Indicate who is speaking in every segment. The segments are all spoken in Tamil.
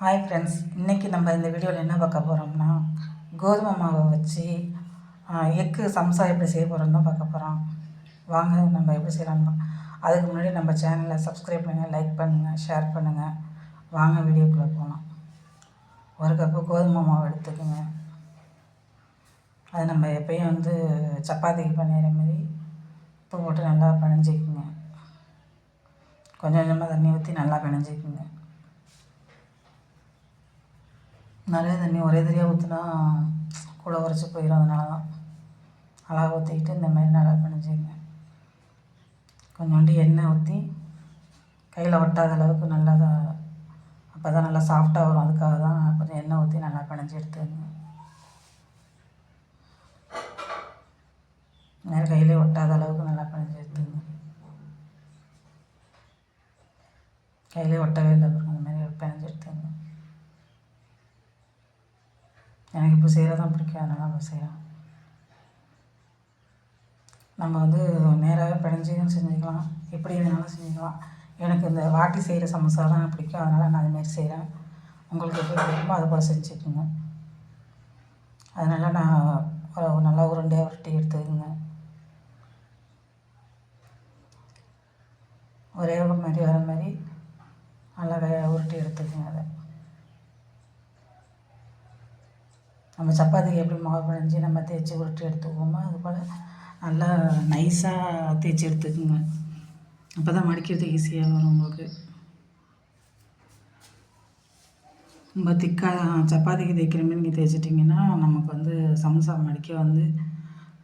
Speaker 1: ஹாய் ஃப்ரெண்ட்ஸ் இன்றைக்கி நம்ம இந்த வீடியோவில் என்ன பார்க்க போகிறோம்னா கோதுமை மாவை வச்சு எக்கு சம்சா எப்படி செய்ய போகிறோம்னு தான் பார்க்க போகிறோம் வாங்க நம்ம எப்படி செய்யலாம்னா அதுக்கு முன்னாடி நம்ம சேனலை சப்ஸ்கிரைப் பண்ணுங்கள் லைக் பண்ணுங்கள் ஷேர் பண்ணுங்கள் வாங்க வீடியோக்குள்ளே போகலாம் ஒரு கப்பு கோதுமை மாவு எடுத்துக்கோங்க. அது நம்ம எப்பயும் வந்து சப்பாத்திக்கு பண்ணிடுற மாதிரி உப்பு போட்டு நல்லா பிணைஞ்சிக்குங்க. கொஞ்சம் கொஞ்சமாக தண்ணி ஊற்றி நல்லா பிணைஞ்சிக்குங்க. நிறைய தண்ணி ஒரே தடியாக ஊற்றினா கூட உரைச்சி போயிடும் அதனால தான் அழகாக ஊற்றிக்கிட்டு இந்த மாதிரி நல்லா பிணைஞ்சிங்க கொஞ்சோண்டு எண்ணெய் ஊற்றி கையில் ஒட்டாத அளவுக்கு நல்லா அப்போ தான் நல்லா சாஃப்டாக வரும். அதுக்காக தான் கொஞ்சம் எண்ணெய் ஊற்றி நல்லா பிணைஞ்சி எடுத்துங்க நேரம் கையிலே ஒட்டாத அளவுக்கு நல்லா பிணைஞ்சி எடுத்துங்க கையிலே ஒட்டவே இல்லை பாருங்க அந்த மாதிரி பிணைஞ்சி எடுத்துங்க எனக்கு இப்போ செய்கிறது தான் பிடிக்கும். அதனால் நம்ம செய்கிறோம் நம்ம வந்து நேராகவே பிணைஞ்சியும் செஞ்சுக்கலாம். எப்படி வேணாலும் செஞ்சுக்கலாம். எனக்கு இந்த வாட்டி செய்கிற சமோசா தான் பிடிக்கும். அதனால் நான் அதுமாரி செய்கிறேன் உங்களுக்கு எப்படி பிடிக்குமோ அது போல் செஞ்சுக்கோங்க. அதனால் நான் நல்லா உருண்டையாக உருட்டி எடுத்துக்கோங்க ஒரே மாதிரி வர மாதிரி. நல்லா உருட்டி எடுத்துக்கோங்க அதை. நம்ம சப்பாத்திக்கு எப்படி மாவு பிணைஞ்சி நம்ம தேய்ச்சி உருட்டி எடுத்துக்குவோமோ அது போல் நல்லா நைஸாக தேய்ச்சி எடுத்துக்கோங்க. அப்போ தான் மடிக்கிறது ஈஸியாக வரும் உங்களுக்கு. ரொம்ப திக்காக சப்பாத்திக்கு தேய்க்கிற மாதிரி நீங்கள் தேய்ச்சிட்டிங்கன்னா நமக்கு வந்து சமோசா மடிக்க வந்து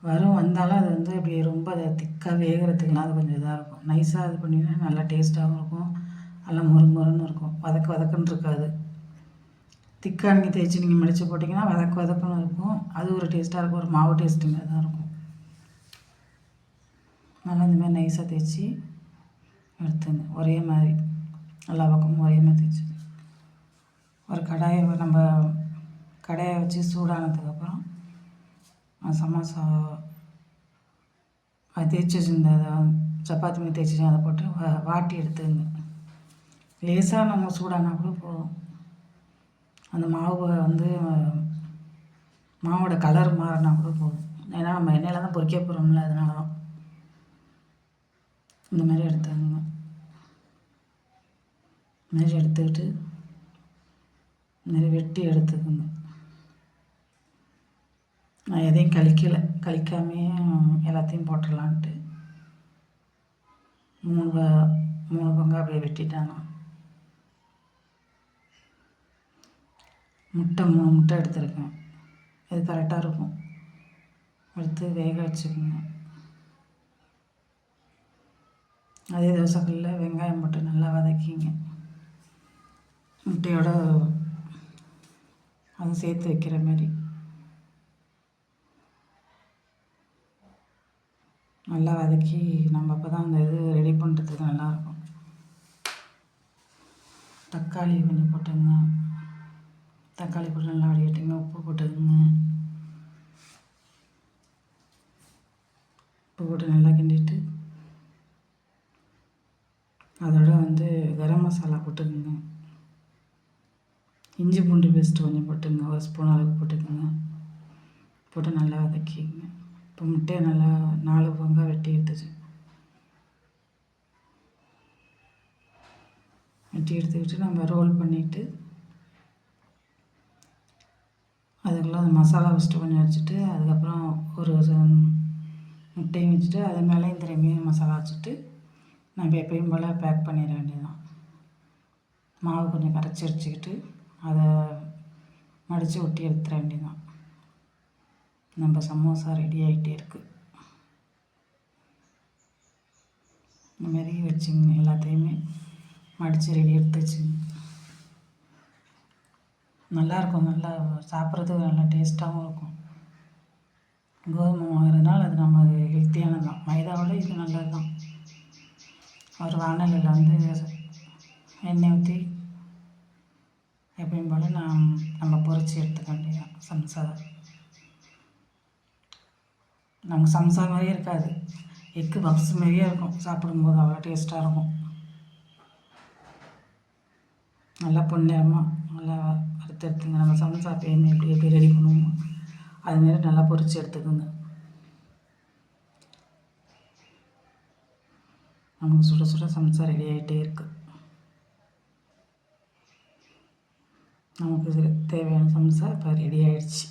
Speaker 1: வரும். வந்தாலும் அது வந்து அப்படி ரொம்ப அதை திக்காக வேகிறதுக்குலாம் அது கொஞ்சம் இதாக இருக்கும். நைஸாக இது பண்ணிங்கன்னா நல்லா டேஸ்ட்டாகவும் இருக்கும். நல்லா மொறு மொறுன்னு இருக்கும். வதக்கு வதக்குன்னு இருக்காது. திக்காக நீங்கள் தேய்ச்சி நீங்கள் மடித்து போட்டிங்கன்னா வதக்கு வதக்குன்னு இருக்கும். அது ஒரு டேஸ்ட்டாக இருக்கும். ஒரு மாவு டேஸ்ட்டு மாதிரி தான் இருக்கும். நல்லா இந்த மாதிரி நைஸாக தேய்ச்சி எடுத்துங்க. ஒரே மாதிரி. எல்லா பக்கமும் ஒரே மாதிரி தேய்ச்சி. ஒரு கடாயை நம்ம கடாயை வச்சு சூடானதுக்கப்புறம் சமோசா அது தேய்ச்சி வச்சுருந்த சப்பாத்தி மீன் தேய்ச்சி அதை போட்டு வாட்டி எடுத்துங்க. லேசாக நம்ம சூடானா கூட போதும். அந்த மாவை வந்து மாவோட கலர் மாறினா கூட போதும். ஏன்னா நம்ம எண்ணெயில் தான் பொறிக்க போகிறோம்ல அதனால தான் இந்த மாதிரி எடுத்துக்கோங்க. இந்த மாதிரி எடுத்துக்கிட்டு இந்த மாதிரி வெட்டி எடுத்துக்கோங்க. நான் எதையும் கழிக்கலை. கழிக்காமையே எல்லாத்தையும் போட்டுடலான்ட்டு. மூணு மூணு பங்காக அப்படியே வெட்டிட்டாங்க. முட்டை மூணு முட்டை எடுத்துருக்கேன். இது கரெக்டாக இருக்கும். எடுத்து வேக வச்சுக்கோங்க. அதே தோசைக்கல்லில் வெங்காயம் போட்டு நல்லா வதக்கிங்க. முட்டையோட அது சேர்த்து வைக்கிற மாதிரி. நல்லா வதக்கி நம்ம அப்போ தான் அந்த இது ரெடி பண்ணுறதுக்கு நல்லாயிருக்கும் தக்காளி கொஞ்சம் போட்டுங்க. தக்காளி போட்டு நல்லா வடிகட்டுங்க உப்பு போட்டுக்கோங்க. உப்பு போட்டு நல்லா கிண்டிட்டு அதோட வந்து கரம் மசாலா போட்டுக்கோங்க. இஞ்சி பூண்டு பேஸ்ட்டு கொஞ்சம் போட்டுங்க ஒரு ஸ்பூன் அளவுக்கு போட்டுக்கோங்க. போட்டு நல்லா வதக்கிங்க இப்போ முட்டையை நல்லா நாலு பங்காக வெட்டி எடுத்துச்சு வெட்டி எடுத்துக்கிட்டு நம்ம ரோல் பண்ணிவிட்டு அதுக்குள்ளே அந்த மசாலா ஃபஸ்ட்டு கொஞ்சம் வச்சுட்டு அதுக்கப்புறம் ஒரு முட்டையும் வச்சுட்டு அது மேலேயும் திரும்பியும் மசாலா வச்சுட்டு நம்ம எப்பயும் போல் பேக் பண்ணிட வேண்டியதுதான். மாவு கொஞ்சம் கரைச்சி வச்சுக்கிட்டு அதை மடித்து ஒட்டி எடுத்துட வேண்டியதுதான். நம்ம சமோசா ரெடி ஆகிட்டே இருக்குது இந்தமாரி வச்சுங்க எல்லாத்தையுமே மடித்து ரெடி எடுத்து வச்சுங்க. நல்லாயிருக்கும். நல்லா சாப்பிட்றதுக்கு நல்லா டேஸ்ட்டாகவும் இருக்கும். கோதுமை வாங்குறதுனால அது நம்ம ஹெல்த்தியானது தான். மைதாவோட இது நல்லது தான். ஒரு வானலில் வந்து எண்ணெய் ஊற்றி எப்பயும் போல் நான் நம்ம பொறிச்சு எடுத்துக்க வேண்டியதான் சம்சா. நமக்கு சம்சா மாதிரியே இருக்காது. எக்கு பப்ஸ் மாதிரியே இருக்கும். சாப்பிடும்போது அவ்வளோ டேஸ்ட்டாக இருக்கும். நல்லா பொன்னிறமாக நல்லா வறுத்து எடுத்துங்க. நம்ம சமோசா பேன் எப்படி எப்படி ரெடி பண்ணுவோம் அதுமாரி நல்லா பொறிச்சு எடுத்துக்கோங்க. நமக்கு சுட சுட சமைச்சா ரெடி ஆகிட்டே இருக்குது நமக்கு தேவையான சமோசா இப்போ ரெடி ஆயிடுச்சு.